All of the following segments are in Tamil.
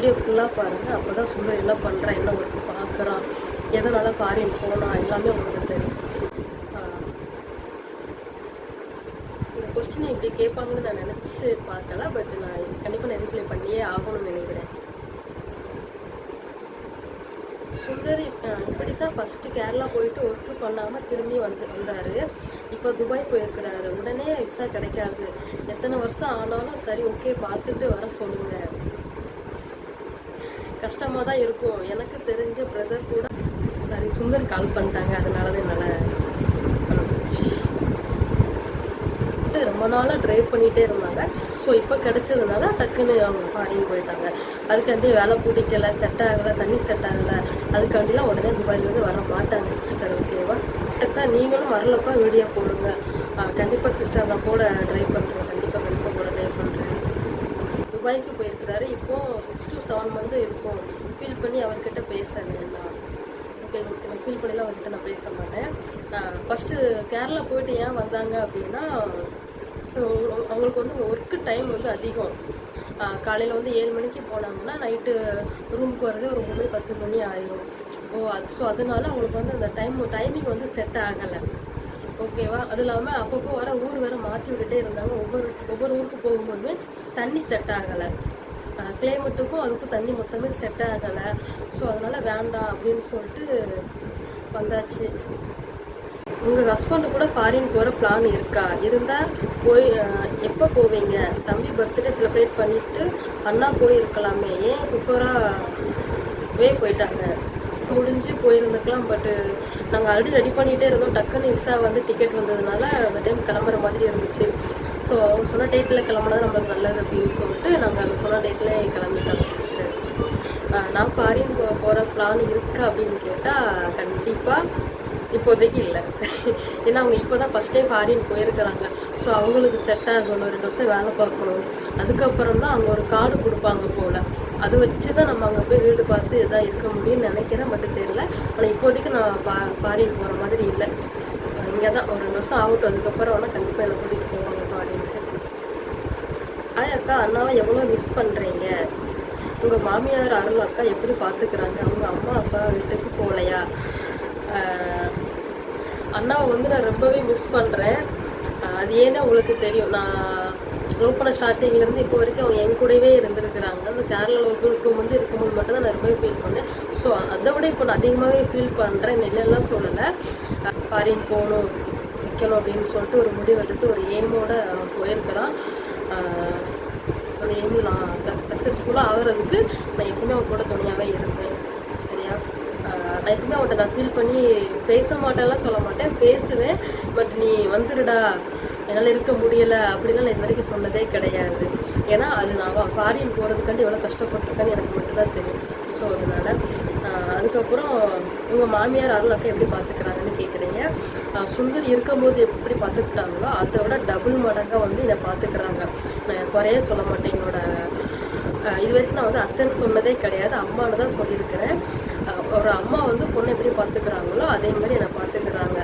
வீடியோ ஃபுல்லாக பாருங்கள் அப்போ தான் சுந்தர் என்ன பண்ணுறான் என்ன ஒர்க்கு பார்க்குறான் எதனால் ஃபாரின் போனா எல்லாமே உங்களுக்கு தெரியும். இந்த கொஸ்டினை இப்படி கேட்பாங்கன்னு நான் நினச்சி பார்க்கல பட் நான் கண்டிப்பாக நான் ரிப்ளை பண்ணியே ஆகணும்னு நினைக்கிறேன். சுந்தரி இப்படி தான் ஃபஸ்ட்டு கேரளா போயிட்டு ஒர்க்கு பண்ணாமல் திரும்பி வந்து வந்தார். இப்போ துபாய் போயிருக்கிறாரு. உடனே விசா கிடைக்காது. எத்தனை வருஷம் ஆனாலும் சரி ஓகே பார்த்துட்டு வர சொல்லுங்கள் கஷ்டமாக தான் இருக்கும். எனக்கு தெரிஞ்ச பிரதர் கூட சாரி சுந்தர் கால் பண்ணிட்டாங்க. அதனால தான் என்னால் ரொம்ப நாளாக ட்ரைவ் பண்ணிகிட்டே இருந்தாங்க. ஸோ இப்போ கிடைச்சதுனால டக்குன்னு அவங்க ஃபாரின் போயிட்டாங்க. அதுக்காண்டி வேலை பிடிக்கலை செட் ஆகலை தண்ணி செட் ஆகலை. அதுக்காண்டிலாம் உடனே துபாயிலேருந்து வர மாட்டாங்க சிஸ்டர் ஓகேவா அக்கா நீங்களும் வரலக்கா வீடியோ போடுங்க. கண்டிப்பாக சிஸ்டர் நான் கூட ட்ரை பண்ணுறேன் கண்டிப்பாக கண்டிப்பாக கூட ட்ரை பண்ணுறேன் துபாய்க்கு போயிருக்கிறாரு. இப்போ சிக்ஸ் டு செவன் மந்த் இருக்கும். ஃபீல் பண்ணி அவர்கிட்ட பேச வேண்டாம். ஓகே ஓகே நான் ஃபீல் பண்ணிலாம் அவர்கிட்ட நான் பேச மாட்டேன். ஃபஸ்ட்டு கேரளா போயிட்டு ஏன் வந்தாங்க அப்படின்னா அவங்களுக்கு வந்து ஒர்க்கு டைம் வந்து அதிகம். காலையில் வந்து ஏழு மணிக்கு போனாங்கன்னா நைட்டு ரூமுக்கு வரது ஒரு ஒம்பது பத்து மணி ஆயிரும். ஓ அது ஸோ அதனால அவங்களுக்கு வந்து அந்த டைம் டைமிங் வந்து செட் ஆகலை. ஓகேவா அது இல்லாமல் அப்பப்போ வர ஊர் வேற மாற்றி விட்டுட்டே இருந்தாங்க. ஒவ்வொரு ஒவ்வொரு ஊருக்கு போகும்போதுமே தண்ணி செட் ஆகலை. கிளைமேட்டுக்கும் அதுக்கும் தண்ணி மொத்தமே செட் ஆகலை. ஸோ அதனால் வேண்டாம் அப்படின்னு சொல்லிட்டு வந்தாச்சு. உங்கள் ஹஸ்பண்டு கூட ஃபாரின் போகிற பிளான் இருக்கா? இருந்தால் போய் எப்போ போவீங்க? தம்பி பர்த்டே செலிப்ரேட் பண்ணிவிட்டு அண்ணா போயிருக்கலாமே. ஏன் குக்கராகவே போயிட்டாங்க? முடிஞ்சு போயிருந்துக்கலாம் பட்டு நாங்கள் ஆல்ரெடி ரெடி பண்ணிகிட்டே இருந்தோம். டக்குன்னு விசா வந்து டிக்கெட் வந்ததுனால அந்த டைம் கிளம்புற மாதிரி இருந்துச்சு. ஸோ அவங்க சொன்ன டேட்டில் கிளம்புனது நம்மளுக்கு நல்லது அப்படின்னு சொல்லிட்டு நாங்கள் அவங்க சொன்ன டேட்டில் கிளம்பிட்டாங்க சிஸ்டர் நான் ஃபாரின் போ போகிற பிளான் இருக்கா அப்படின்னு கேட்டால் கண்டிப்பாக இப்போதைக்கு இல்லை. ஏன்னா அவங்க இப்போ தான் ஃபஸ்ட் டைம் ஃபாரின் போயிருக்கிறாங்க. ஸோ அவங்களுக்கு செட் ஆகணும் ரெண்டு வருஷம் வேலை பார்க்கணும். அதுக்கப்புறம் தான் அங்கே ஒரு கார்டு கொடுப்பாங்க போல். அது வச்சு தான் நம்ம அங்கே போய் வீடு பார்த்து இதாக இருக்க முடியும்னு நினைக்கிறேன் மட்டும் தெரியல. ஆனால் இப்போதைக்கு நான் பா ஃபாரின் போகிற மாதிரி இல்லை. இங்கே தான் ஒரு ரெண்டு வருஷம் ஆகட்டும் அதுக்கப்புறம் ஆனால் கண்டிப்பாக என்னை கூட்டிகிட்டு போவாங்க. அக்கா அண்ணாவை எவ்வளோ மிஸ் பண்ணுறீங்க உங்கள் மாமியார் அருள் அக்கா எப்படி பார்த்துக்கிறாங்க அவங்க அம்மா அப்பா வீட்டுக்கு போகலையா? அண்ணாவை வந்து நான் ரொம்பவே மிஸ் பண்ணுறேன் அது ஏன்னா உங்களுக்கு தெரியும். நான் லவ் பண்ண ஸ்டார்டிங்லேருந்து இப்போ வரைக்கும் அவங்க என் கூடவே இருந்திருக்கிறாங்க. அந்த கேரளாவில் ஒரு குரூப் வந்து இருக்கும்போது மட்டும் தான் நான் ரொம்பவே ஃபீல் பண்ணேன். ஸோ அதை விட இப்போ நான் அதிகமாகவே ஃபீல் பண்ணுறேன் நெல்லெல்லாம் சொல்லலை. ஃபாரின் போகணும் வைக்கணும் அப்படின்னு சொல்லிட்டு ஒரு முடிவெடுத்து ஒரு எய்மோட அவன் போயிருக்கிறான் அந்த எய்மில் நான் சக்ஸஸ்ஃபுல்லாக ஆகிறதுக்கு நான் எப்பவுமே அவன் கூட துணையாகவே இருப்பேன். சரியா? நான் எப்பவுமே அவன்கிட்ட நான் ஃபீல் பண்ணி பேச மாட்டேன்லாம் சொல்ல மாட்டேன். பேசுவேன். பட் நீ வந்துடுடா. என்னால் இருக்க முடியலை அப்படிலாம் நான் இது வரைக்கும் சொன்னதே கிடையாது. ஏன்னா அது நான் ஃபாரின் போகிறதுக்காண்டி எவ்வளோ கஷ்டப்பட்டிருக்கேன்னு எனக்கு மட்டும்தான் தெரியும். ஸோ அதனால் அதுக்கப்புறம் உங்கள் மாமியார் அருளாக்கா எப்படி பார்த்துக்கிறாங்கன்னு கேட்குறீங்க சுந்தர் இருக்கும்போது எப்படி பார்த்துக்கிட்டாங்களோ அதை விட டபுள் மடங்காக வந்து என்னை பார்த்துக்கிறாங்க நான் குறைய சொல்ல மாட்டேன். என்னோட இது வரைக்கும் நான் வந்து அத்தைன்னு சொன்னதே கிடையாது. அம்மான்னு தான் சொல்லியிருக்கிறேன். ஒரு அம்மா வந்து பொண்ணை எப்படி பார்த்துக்கிறாங்களோ அதே மாதிரி என்னை பார்த்துக்கிறாங்க.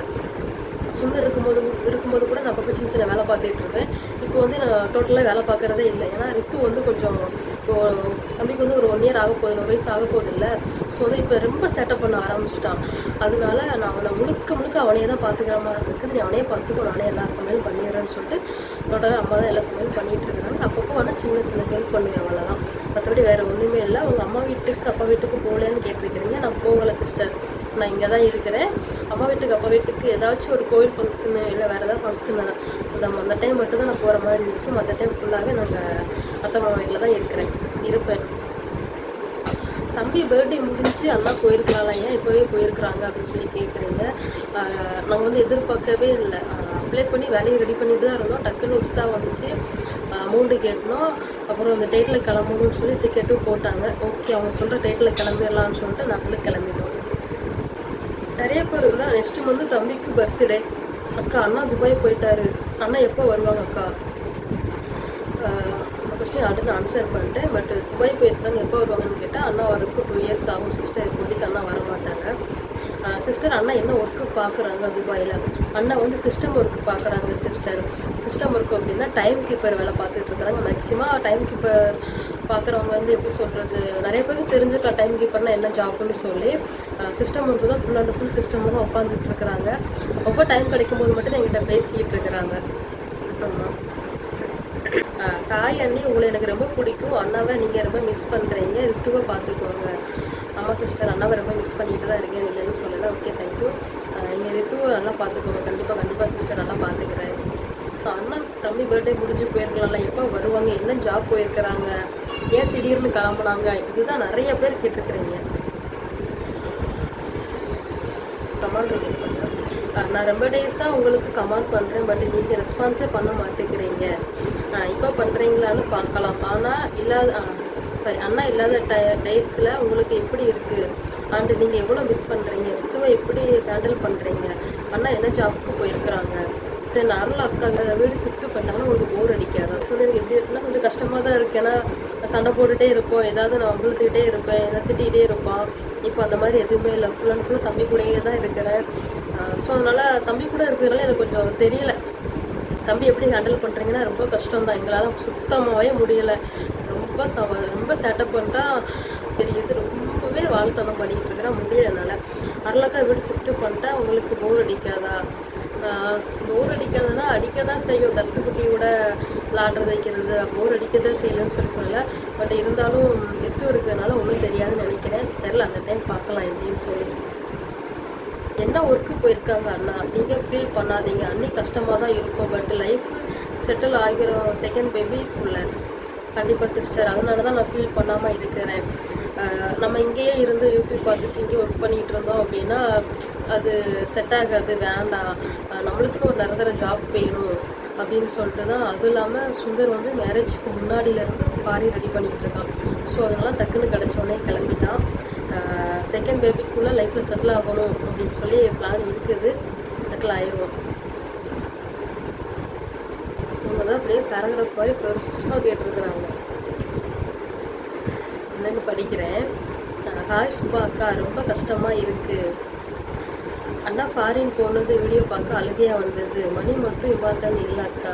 சுந்தர் இருக்கும்போது இருக்கும்போது கூட நான் அப்பப்போ சின்ன சின்ன வேலை பார்த்துட்டு இருப்பேன். இப்போ வந்து நான் டோட்டலாக வேலை பார்க்குறதே இல்லை. ஏன்னா ரித்து வந்து கொஞ்சம் ஒரு- தம்பிக்கு வந்து ஒரு ஒன் இயர் ஆக போகுது ஒரு வயசு ஆக போகுது இல்லை. ஸோ வந்து இப்போ ரொம்ப செட்டப் பண்ண ஆரம்பிச்சிட்டான். அதனால நான் அவனை முழுக்க முழுக்க அவனையே தான் பார்த்துக்கிற மாதிரி இருக்குது. நீ அவனே பார்த்துக்கோ நானே எல்லா சமையலும் பண்ணிடுறேன்னு சொல்லிட்டு டோட்டலாக அம்மா தான் எல்லா சமையலும் பண்ணிகிட்டு இருக்காங்க. அப்பப்போ வேணால் சின்ன சின்ன ஹெல்ப் பண்ணுவேன் அவ்வளோதான் மற்றபடி வேறு ஒன்றுமே இல்லை. உங்கள் அம்மா வீட்டுக்கு அப்பா வீட்டுக்கு போகலன்னு கேட்டிருக்கிறீங்க. நான் போகலை சிஸ்டர் நான் இங்கே தான் இருக்கிறேன். அம்மா வீட்டுக்கு அப்பா வீட்டுக்கு ஏதாச்சும் ஒரு கோவில் ஃபங்க்ஷனு இல்லை வேறு ஏதாவது ஃபங்க்ஷன் அந்த அந்த டைம் மட்டும் தான் நான் போகிற மாதிரி இருக்கும். மற்ற டைம் ஃபுல்லாகவே நாங்கள் அத்தை மாமா வீட்டில் தான் இருக்கிறேன். இருப்பேன். தம்பி பர்த்டே முடிஞ்சு அண்ணா போயிருக்கலாம் ஏன் இப்போவே போயிருக்கிறாங்க அப்படின்னு சொல்லி கேட்குறீங்க நாங்கள் வந்து எதிர்பார்க்கவே இல்லை. அப்ளை பண்ணி வேலையை ரெடி பண்ணிட்டு தான் இருந்தோம். டக்குன்னு உற்சாக வந்துச்சு. அமௌண்ட்டு கேட்டோம். அப்புறம் அந்த டேட்டில் கிளம்பணும்னு சொல்லி டிக்கெட்டும் போட்டாங்க. ஓகே அவங்க சொல்கிற டேட்டில் கிளம்பிடலாம்னு சொல்லிட்டு நாங்களும் கிளம்பிட்டோம். நிறைய பேர் தான் நெக்ஸ்ட் வந்து தம்பிக்கு பர்த்டே அக்கா அண்ணா துபாய் போயிட்டாரு. அண்ணா எப்போ வருவாங்க அக்கா? கொஸ்டின் ஆல்ரெடி ஆன்சர் பண்ணிட்டேன். பட் துபாய் போயிருக்காங்க எப்போ வருவாங்கன்னு கேட்டால் அண்ணா வரக்கு டூ இயர்ஸ் ஆகும் சிஸ்டர் இப்போதைக்கு சிஸ்டர் அண்ணா என்ன ஒர்க்கு பார்க்குறாங்க துபாயில்? அண்ணா வந்து சிஸ்டம் ஒர்க் பார்க்குறாங்க சிஸ்டர் சிஸ்டம் ஒர்க் அப்படின்னா டைம் கீப்பர் வேலை பார்த்துட்டு இருக்கிறாங்க. மேக்ஸிமம் டைம் கீப்பர் பார்க்குறவங்க வந்து எப்படி சொல்கிறது நிறைய பேருக்கு தெரிஞ்சுக்கலாம் டைம் கீப்பர்னால் என்ன ஜாப்னு சொல்லி. சிஸ்டம் ஒர்க்கு தான் ஃபுல் அண்ட் ஃபுல் சிஸ்டம் தான் உட்காந்துட்டு இருக்கிறாங்க. ரொம்ப டைம் கிடைக்கும் போது மட்டும் எங்கிட்ட பேசிக்கிட்டு இருக்கிறாங்க. ஆமாம் தாய் அண்ணி உங்களை எனக்கு ரொம்ப பிடிக்கும். அண்ணாவை நீங்கள் ரொம்ப மிஸ் பண்ணுறீங்க ரித்துவை பார்த்துக்கோங்க. அம்மா சிஸ்டர் அண்ணாவை ரொம்ப மிஸ் பண்ணிட்டு தான் இருக்கேன். இல்லைன்னு சொல்லலை. ஓகே தேங்க்யூ நீங்கள் ரித்துவை நல்லா பார்த்துக்கோங்க. கண்டிப்பாக கண்டிப்பாக சிஸ்டர் நல்லா பார்த்துக்கிறேன். அண்ணா தம்பி பர்த்டே முடிஞ்சு போயிருக்கலாம்ல. எப்போ வருவாங்க? என்ன ஜாப் போயிருக்கிறாங்க? ஏன் திடீர்னு கிளம்புனாங்க? இதுதான் நிறைய பேர் கேட்டிருக்கிறீங்க. கமாண்ட் பண்ணுறேன் நான் ரொம்ப டேஸாக உங்களுக்கு கமாண்ட் பண்ணுறேன் பட் நீங்கள் ரெஸ்பான்ஸே பண்ண மாட்டேங்கிறீங்க. இப்போ பண்ணுறீங்களான்னு பார்க்கலாம். ஆனால் இல்லாத சாரி அண்ணா இல்லாத டை டேஸில் உங்களுக்கு எப்படி இருக்குது அண்டு நீங்கள் எவ்வளோ மிஸ் பண்ணுறீங்க ரித்துவை எப்படி ஹேண்டில் பண்ணுறீங்க அண்ணா என்ன ஜாப்புக்கு போயிருக்கிறாங்க? தென் அருள் அக்கா வீடு ஷிஃப்ட் பண்ணாலும் உங்களுக்கு போர் அடிக்காது? ஸோ எனக்கு எப்படி இருக்குன்னா கொஞ்சம் கஷ்டமாக தான் இருக்கு. ஏன்னா சண்டை போட்டுகிட்டே இருப்போம் ஏதாவது நான் விழுத்துக்கிட்டே இருப்பேன் என்ன திட்டிகிட்டே இருப்பான். இப்போ அந்த மாதிரி எதுவுமே இல்லை. ஃபுல் அண்ட் ஃபுல் தம்பி கூடயே தான் இருக்கிறேன். ஸோ அதனால் தம்பி கூட இருக்கிறதுனால எனக்கு கொஞ்சம் தெரியல. தம்பி எப்படி ஹேண்டில் பண்ணுறீங்கன்னா ரொம்ப கஷ்டம் தான் எங்களால் சுத்தமாகவே முடியலை. ரொம்ப சவ ரொம்ப சேட்டப் பண்ணிட்டா தெரியுது. ரொம்பவே வாழ்த்தனம் பண்ணிக்கிட்டு இருக்கிறேன் முடியல என்னால். அருளக்கா வீடு ஷிஃப்ட் பண்ணிட்டா உங்களுக்கு போர் அடிக்காதா? போர் அடிக்கிறதுனா அடிக்க தான் செய்யும். தர்சுக்குட்டியோட விளாட்றது வைக்கிறது. போர் அடிக்க தான் செய்யலன்னு சொல்லி சொல்லலை. பட் இருந்தாலும் எத்து இருக்கிறதுனால ஒன்றும் தெரியாதுன்னு நினைக்கிறேன். தெரில அந்த டைம் பார்க்கலாம் எப்படின்னு சொல்லி. என்ன ஒர்க்கு போயிருக்காங்க அண்ணா? நீங்கள் ஃபீல் பண்ணாதீங்க. அன்னி கஷ்டமாக தான் இருக்கும். பட் லைஃப் செட்டில் ஆகிரும் செகண்ட் பேபிக்குள்ள கண்டிப்பாக சிஸ்டர் அதனால தான் நான் ஃபீல் பண்ணாமல் இருக்கிறேன். நம்ம இங்கேயே இருந்து யூடியூப் பார்த்துட்டு இங்கே ஒர்க் பண்ணிகிட்டு இருந்தோம் அப்படின்னா அது செட் ஆகாது வேண்டாம். நம்மளுக்குன்னு ஒரு நிரந்தர ஜாப் வேணும் அப்படின்னு சொல்லிட்டு தான். அதுவும் இல்லாமல் சுந்தர் வந்து மேரேஜ்க்கு முன்னாடியிலேருந்து பாரி ரெடி பண்ணிக்கிட்டு இருக்கான். ஸோ அதனால டக்குன்னு கிடச்சோடனே கிளம்பிட்டான். செகண்ட் பேபிக்குள்ளே லைஃப்பில் செட்டில் ஆகணும் அப்படின்னு சொல்லி பிளான் இருக்குது. செட்டில் ஆயிடுவோம் இவங்க தான் அப்படியே பேராகிராஃப் மாதிரி பெருசாக கேட்டிருக்கிறாங்க. என்னன்னு படிக்கிறேன். ஹாய் சுபா அக்கா ரொம்ப கஷ்டமாக இருக்குது அண்ணா ஃபாரின் போனது வீடியோ பார்க்க அழுகையாக வந்தது. மணி மட்டும் இம்பார்ட்டன் இல்லை அக்கா.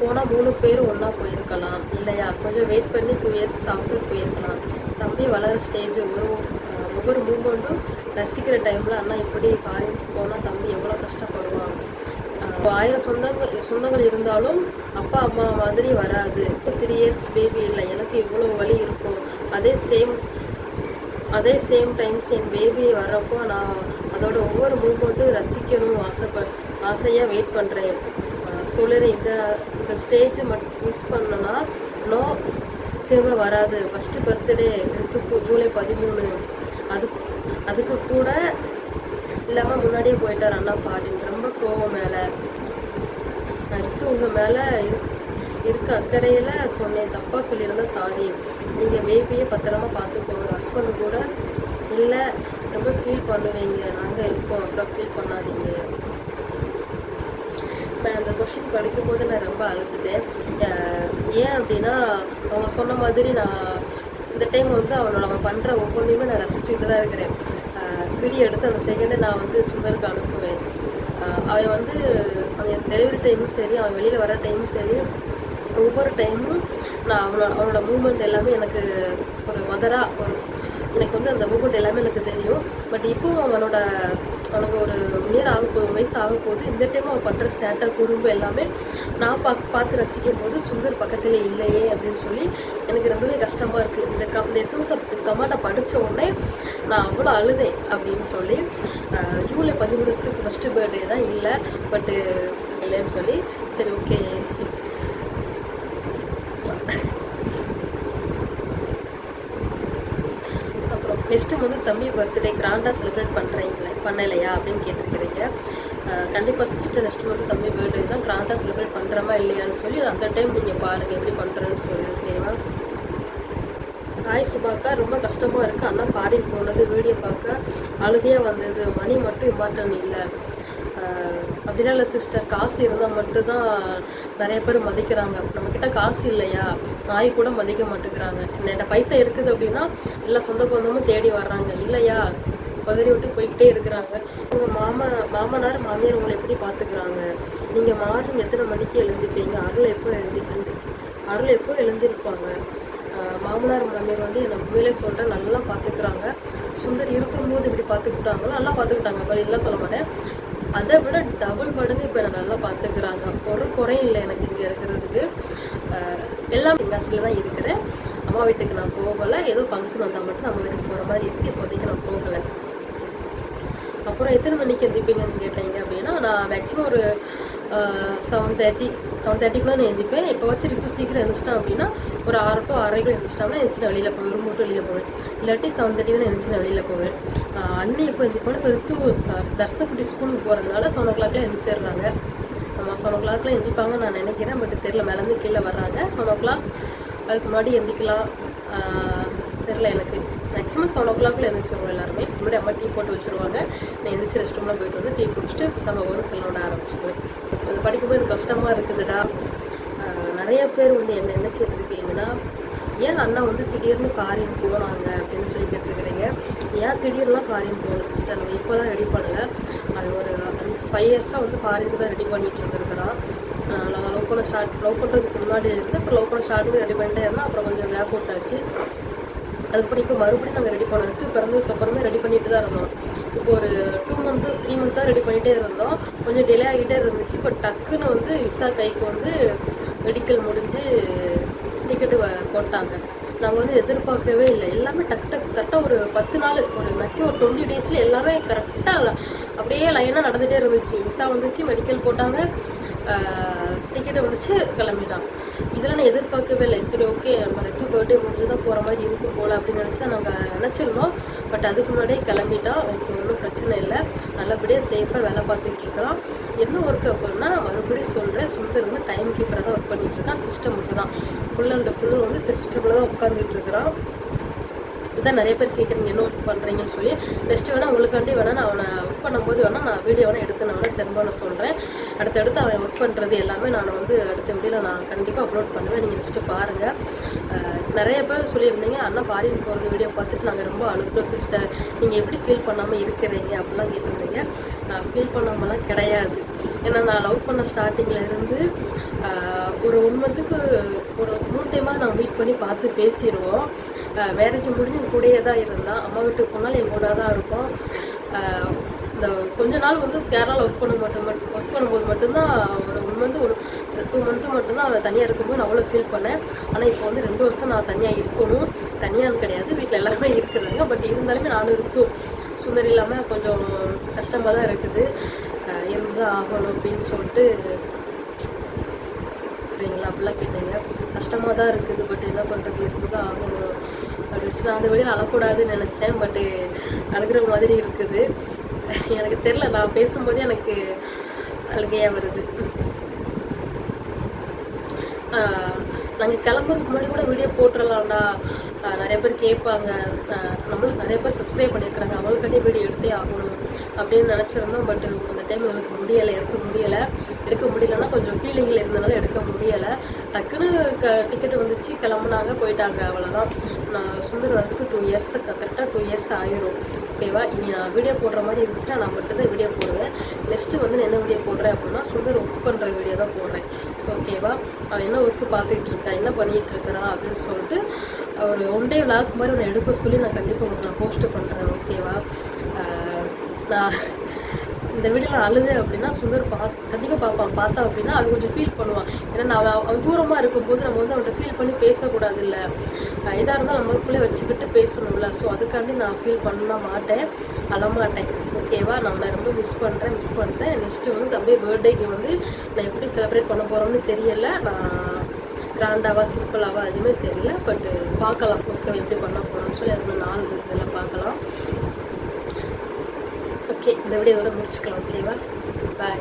போனால் மூணு பேர் ஒன்றா போயிருக்கலாம். இல்லையா? கொஞ்சம் வெயிட் பண்ணி டூ இயர்ஸ் சாப்பிட்டு போயிருக்கலாம். தம்பி வளர ஸ்டேஜ் ஒரு ஒவ்வொரு மூமெண்ட்டும் ரசிக்கிற டைமில் அண்ணா இப்படி ஃபாரின் போனால் தம்பி எவ்வளோ கஷ்டப்படுவான்? இப்போ ஆயிரம் சொந்தங்கள் சொந்தங்கள் இருந்தாலும் அப்பா அம்மா மாதிரி வராது. த்ரீ இயர்ஸ் பேபி இல்லை. எனக்கு இவ்வளோ வலி இருக்கும். அதே சேம் அதே சேம் டைம்ஸ் என் பேபி வர்றப்போ நான் அதோட ஒவ்வொரு மூமெண்ட்டும் ரசிக்கணும் ஆசைப்ப ஆசையாக வெயிட் பண்ணுறேன் சொல்லுறேன் இந்த இந்த ஸ்டேஜ் மட் மிஸ் பண்ணனா நோ திரும்ப வராது. ஃபஸ்ட்டு பர்த்டே ரித்துக்கு ஜூலை பதிமூணு. அது அதுக்கு கூட இல்லாமல் முன்னாடியே போயிட்டார் அண்ணா ஃபாரின் ரொம்ப கோவம் மேலே. நான் ரித்து உங்கள் மேலே இருக்க அக்கறையில் சொன்னேன். தப்பாக சொல்லியிருந்தேன் சாரி. நீங்கள் பேபியை பத்திரமா பார்த்துக்கோங்க. ஹஸ்பண்ட் கூட இல்லை ரொம்ப ஃபீல் பண்ணுவீங்க. நாங்கள் இருக்கோம். அக்கா ஃபீல் பண்ணாதீங்க. நான் அந்த கொஷின் படிக்கும்போது நான் ரொம்ப அழுதுட்டேன். ஏன் அப்படின்னா அவங்க சொன்ன மாதிரி நான் இந்த டைம் வந்து அவனோட அவன் பண்ணுற ஒவ்வொன்றையுமே நான் ரசிச்சுக்கிட்டு தான் இருக்கிறேன் வீடியோ எடுத்து அந்த செகண்டை நான் வந்து சுந்தருக்கு அனுப்புவேன். அவன் வந்து அவன் டெலிவரி டைமும் சரி அவன் வெளியில் வர டைமும் சரி ஒவ்வொரு டைமும் நான் அவனோட அவனோட மூமெண்ட் எல்லாமே எனக்கு ஒரு மதராக ஒரு எனக்கு வந்து அந்த மூமெண்ட் எல்லாமே எனக்கு தெரியும். பட் இப்போவும் அவனோட அவனுக்கு ஒரு நேரம் ஆக போது வயசு ஆக போது இந்த டைம் அவன் பண்ணுற சேட்டை குறும்பு எல்லாமே நான் பா பார்த்து ரசிக்கும் போது சுந்தர் பக்கத்தில் இல்லையே அப்படின்னு சொல்லி எனக்கு ரொம்பவே கஷ்டமாக இருக்குது இந்த கம் இந்த எஸ்எம்எஸ் கமாட்டை படித்த உடனே நான் அவ்வளோ அழுதேன் அப்படின்னு சொல்லி ஜூலை பதிமூணுக்கு ஃபஸ்ட்டு பர்த்டே தான் இல்லை பட்டு இல்லைன்னு சொல்லி சரி ஓகே அப்புறம் நெக்ஸ்ட்டு வந்து தம்பி பர்த்டே கிராண்டாக செலிப்ரேட் பண்ணுறீங்களே பண்ணலையா அப்படின்னு கேட்டிருக்கிறீங்க. கண்டிப்பாக சிஸ்டர் நெக்ஸ்ட் வந்து தம்பி பர்த்டே தான் கிராண்டாக செலிப்ரேட் பண்ணுறமா இல்லையான்னு சொல்லி அந்த டைம் நீங்கள் பாருங்கள் எப்படி பண்ணுறேன்னு சொல்லி ஓகேவா ஹாய் சுபாக்கா. ரொம்ப கஷ்டமாக இருக்குது அண்ணா பாடி போனது வீடியோ பார்க்க. அழுகையாக வந்தது. மணி மட்டும் இம்பார்ட்டன் இல்லை. அப்படிலாம் இல்லை சிஸ்டர் காசு இருந்தால் மட்டும்தான் நிறைய பேர் மதிக்கிறாங்க. நம்மக்கிட்ட காசு இல்லையா? நாய் கூட மதிக்க மாட்டேங்கிறாங்க. என்கிட்ட பைசா இருக்குது அப்படின்னா எல்லா சொந்த பந்தமும் தேடி வர்றாங்க. இல்லையா? பதறி விட்டு போய்கிட்டே இருக்கிறாங்க. உங்கள் மாமா மாமனார் மாமியார் உங்களை எப்படி பார்த்துக்கிறாங்க? நீங்கள் மார்னிங் எத்தனை மணிக்கு எழுந்திருப்பீங்க? அருள் எப்போ எழுந்தி எழுந்து அருள் எப்போ எழுந்திருப்பாங்க? மாமனார் மாமியார் வந்து என்னை உண்மையிலே சொல்கிறேன் நல்லா பார்த்துக்கிறாங்க. சுந்தர் இருக்கும்போது இப்படி பார்த்துக்கிட்டாங்களோ? நல்லா பார்த்துக்கிட்டாங்க. பட் இதெல்லாம் சொல்ல மாட்டேன். அதை விட டபுள் மடங்கு இப்போ நான் நல்லா பார்த்துக்கிறாங்க. ஒரு குறையும் இல்லை எனக்கு இங்கே இருக்கிறதுக்கு. எல்லாம் மெட்ராஸில் தான் இருக்கிறேன். அம்மா வீட்டுக்கு நான் போகலை. ஏதோ ஃபங்க்ஷன் வந்தால் மட்டும் அம்மா வீட்டுக்கு போகிற மாதிரி இருக்குது இப்போதைக்கு நான் போகலை. அப்புறம் எத்தனை மணிக்கு எந்திப்பீங்கன்னு கேட்டீங்க அப்படின்னா நான் மேக்ஸிமம் ஒரு செவன் தேர்ட்டி செவன் தேர்ட்டிக்குலாம் நான் எழுந்திப்பேன் இப்போ வச்சு ரித்து சீக்கிரம் எழுந்திச்சிட்டேன் அப்படின்னா ஒரு ஆறு டு ஆறரைக்கு எழுந்திச்சிட்டோம்னா எழுந்துச்சு நான் வெளியில் போவேன் ரூம் விட்டு வெளியில் போவேன். இல்லாட்டி செவன் தேர்ட்டி தான் எழுந்துச்சு நான் வெளியில் போவேன். அண்ணி இப்போ இந்த இப்போ ரித்து சாரி தர்சக்குட்டி ஸ்கூலுக்கு போகிறதுனால செவன் ஓ கிளாக்ல எழுந்திரிச்சிடுறாங்க ஆமாம் செவன் ஓ கிளாக்லாம் எந்திப்பாங்க நான் நினைக்கிறேன் பட் தெரில மேலேருந்து கீழே வர்றாங்க. செவன் ஓ கிளாக் அதுக்கு முன்னாடி எந்திக்கலாம் தெரில எனக்கு. மேக்ஸிமம் செவன் ஓ கிளாக்ல எழுந்திரிச்சிருவோம் எல்லாருமே. முன்னாடி அம்மா டீ போட்டு வச்சுருவாங்க. நான் எழுந்திரிச்சி ரெஸ்ட் ரூம்லாம் போயிட்டு வந்து டீ குடிச்சிட்டு பேசாம ஒரு செல்லோட ஆரம்பிச்சிடுவேன் அது படிக்கும்போது எனக்கு கஷ்டமாக இருக்குதுடா. நிறைய பேர் வந்து என்ன என்ன கேட்டிருக்கீங்கன்னா ஏன் அண்ணா வந்து திடீர்னு ஃபாரின் போனாங்க அப்படின்னு சொல்லி கேட்டிருக்கிறீங்க. ஏன் திடீர்லாம் ஃபாரின் போகல சிஸ்டர் நம்ம இப்போலாம் ரெடி பண்ணல. அது ஒரு அஞ்சு ஃபைவ் இயர்ஸாக வந்து ஃபாரினுக்கு தான் ரெடி பண்ணிட்டு இருந்திருக்கிறோம் நாங்கள் லவ் பண்ண ஸ்டார்ட் லவ் பண்ணுறதுக்கு முன்னாடி இருந்து அப்புறம் லவ் பண்ண ஸ்டார்டிங் ரெடி பண்ணிட்டே இருந்தோம் அப்புறம் கொஞ்சம் கேப் விட்டாச்சு அதுக்கப்புறம் இப்போ மறுபடியும் நாங்கள் ரெடி பண்ண பிறந்ததுக்கப்புறமே ரெடி பண்ணிட்டு தான் இருந்தோம். இப்போ ஒரு டூ மந்த்து த்ரீ மந்த் தான் ரெடி பண்ணிகிட்டே இருந்தோம். கொஞ்சம் டிலே ஆகிட்டே இருந்துச்சு இப்போ டக்குன்னு வந்து விசா கைக்கு வந்து மெடிக்கல் முடிஞ்சு டிக்கெட்டு போட்டாங்க. நாங்கள் வந்து எதிர்பார்க்கவே இல்லை. எல்லாமே டக்கு டக்கு கரெக்டாக ஒரு பத்து நாள் ஒரு மேக்ஸிமம் ஒரு டுவெண்ட்டி டேஸில் எல்லாமே கரெக்டாக அப்படியே லைனாக நடந்துகிட்டே இருந்துச்சு. விசா வந்துச்சு மெடிக்கல் போட்டாங்க. டிக்கெட் வந்துச்சு கிளம்பிட்டான். இதெல்லாம் நான் எதிர்பார்க்கவே இல்லை. சரி ஓகே நம்ம ரெத்து பர்த்டே முடிஞ்சு தான் போகிற மாதிரி இருக்கும் போல் அப்படின்னு நினச்சா நாங்கள் நினச்சிருந்தோம். பட் அதுக்கு முன்னாடியே கிளம்பிட்டான். ஓகே ஒன்றும் பிரச்சனை இல்லை. நல்லபடியாக சேஃபாக வேலை பார்த்துட்டு இருக்கிறான் என்ன ஒர்க் அப்படின்னா மறுபடியும் சொல்கிறேன் சுந்தர் வந்து டைம் கீப்பராக தான் ஒர்க் பண்ணிகிட்ருக்கான் இருக்கான். சிஸ்டம் மட்டும் தான் ஃபுல் அண்ட் ஃபுல்லு வந்து சிஸ்டமில் தான் உட்காந்துட்டு இருக்கிறான். இதான் நிறைய பேர் கேட்குறீங்க என்ன ஒர்க் பண்ணுறீங்கன்னு சொல்லி. நெக்ஸ்ட் வேணால் உங்களுக்காண்டி வேணால் நான் அவனை ஒர்க் பண்ணும்போது வேணால் நான் வீடியோ வேணால் எடுத்து நான் வேணால் சென்ட் பண்ண சொல்கிறேன் அடுத்தடுத்து அவன் ஒர்க் பண்ணுறது எல்லாமே நான் வந்து அடுத்த வீடியோவில் நான் கண்டிப்பாக அப்லோட் பண்ணுவேன். நீங்கள் நெக்ஸ்ட்டு பாருங்கள் நிறைய பேர் சொல்லியிருந்தீங்க அண்ணா ஃபாரின் போகிறது வீடியோ பார்த்துட்டு நாங்கள் ரொம்ப அழுத்தோம் சிஸ்டர் நீங்கள் எப்படி ஃபீல் பண்ணாமல் இருக்கிறீங்க? அப்படிலாம் கேட்டிருந்தீங்க. நான் ஃபீல் பண்ணாமலாம் கிடையாது. ஏன்னா நான் லவ் பண்ண ஸ்டார்டிங்கில் இருந்து ஒரு ஒன் மந்த்துக்கு ஒரு மூணு டைமாக நான் மீட் பண்ணி பார்த்து பேசிடுவோம் மேரேஜ் முடிஞ்சு கூடயே தான் இருந்தான் அம்மா வீட்டுக்கு போனாலும் என் கூட தான் இருப்போம். இந்த கொஞ்ச நாள் வந்து கேரளாவில் ஒர்க் பண்ண மட்டும் ஒர்க் பண்ணும்போது மட்டும்தான் ஒரு ஒன் மந்த்து ஒரு டூ மந்த்து மட்டும்தான் அவன் தனியாக இருக்கும்போது நான் அவ்வளோ ஃபீல் பண்ணேன். ஆனால் இப்போ வந்து ரெண்டு வருஷம் நான் தனியாக இருக்கணும். தனியான்னு கிடையாது. வீட்டில் எல்லாருமே இருக்கிறாங்க. பட் இருந்தாலுமே நானும் இருக்கும் சுந்தர் இல்லாமல் கொஞ்சம் கஷ்டமாக தான் இருக்குது இருந்து தான் ஆகணும் அப்படின்னு சொல்லிட்டு பண்ணுறீங்களா அப்படிலாம் கேட்டீங்க. கஷ்டமாக தான் இருக்குது பட் என்ன பண்ணுறது இருக்குது தான் ஆகணும். அப்படின்னு சொல்லி நான் அந்த வெளியில் அழக்கூடாதுன்னு நினச்சேன் பட்டு அழுகிற மாதிரி இருக்குது. எனக்கு தெரில நான் பேசும்போதே எனக்கு அழுகையாக வருது. நாங்கள் கிளம்புறதுக்கு முன்னாடி கூட வீடியோ போட்டுடலாம்டா நிறைய பேர் கேட்பாங்க. நம்மளுக்கு நிறைய பேர் சப்ஸ்கிரைப் பண்ணியிருக்கிறாங்க. அவங்களுக்காண்டி வீடியோ எடுத்தே ஆகணும். அப்படின்னு நினச்சிருந்தோம். பட் அந்த டைம் எனக்கு முடியலை. எடுக்க முடியலை. எடுக்க முடியலன்னா கொஞ்சம் ஃபீலிங்கில் இருந்தனால எடுக்க முடியலை. டக்குன்னு க டிக்கெட் வந்துச்சு. கிளம்புனாங்க போயிட்டாங்க. அவ்வளோதான் நான் சுந்தர் வரதுக்கு டூ இயர்ஸ் கரெக்டாக டூ இயர்ஸ் ஆயிரும். ஓகேவா இனி நான் வீடியோ போடுற மாதிரி இருந்துச்சுன்னா நான் மட்டும்தான் வீடியோ போடுவேன். நெக்ஸ்ட்டு வந்து நான் என்ன வீடியோ போடுறேன் அப்படின்னா சுந்தர் ஒர்க் பண்ணுற வீடியோ தான் போடுறேன். ஸோ ஓகேவா அவன் என்ன ஒர்க்கு பார்த்துக்கிட்டு இருக்கான் என்ன பண்ணிகிட்டு இருக்கிறான் அப்படின்னு சொல்லிட்டு ஒரு ஒன் டே விளாக் மாதிரி ஒன்று எடுக்க சொல்லி நான் கண்டிப்பாக உங்களுக்கு நான் போஸ்ட்டு பண்ணுறேன் ஓகேவா நான் இந்த நான் அழுதேன் அப்படின்னா சுந்தர் பா கண்டிப்பாக பார்ப்பான். பார்த்தா அப்படின்னா அது கொஞ்சம் ஃபீல் பண்ணுவான். ஏன்னா நான் அவன் தூரமாக இருக்கும்போது நம்ம வந்து அவன்கிட்ட ஃபீல் பண்ணி பேசக்கூடாது இல்லை இதாக இருந்தால் நம்மளுக்குள்ளே வச்சுக்கிட்டு பேசணும்ல. ஸோ அதுக்காண்டி நான் ஃபீல் பண்ண மாட்டேன். அழமாட்டேன் ஓகேவா நான் உன்னை ரொம்ப மிஸ் பண்ணுறேன் மிஸ் பண்ணுறேன் நெக்ஸ்ட்டு வந்து தம்பி பர்த்டேக்கு வந்து நான் எப்படி செலிப்ரேட் பண்ண போகிறோம்னு தெரியல. நான் கிராண்டாவா சிம்பிளாவா எதுவுமே தெரியல. பட் பார்க்கலாம். எப்படி பண்ண போகிறோம்னு சொல்லி அதுக்கு நாள் இதெல்லாம் பார்க்கலாம். ஓகே இந்த வீடியோவோட முடிச்சுக்கலாம் ஓகேவா பாய்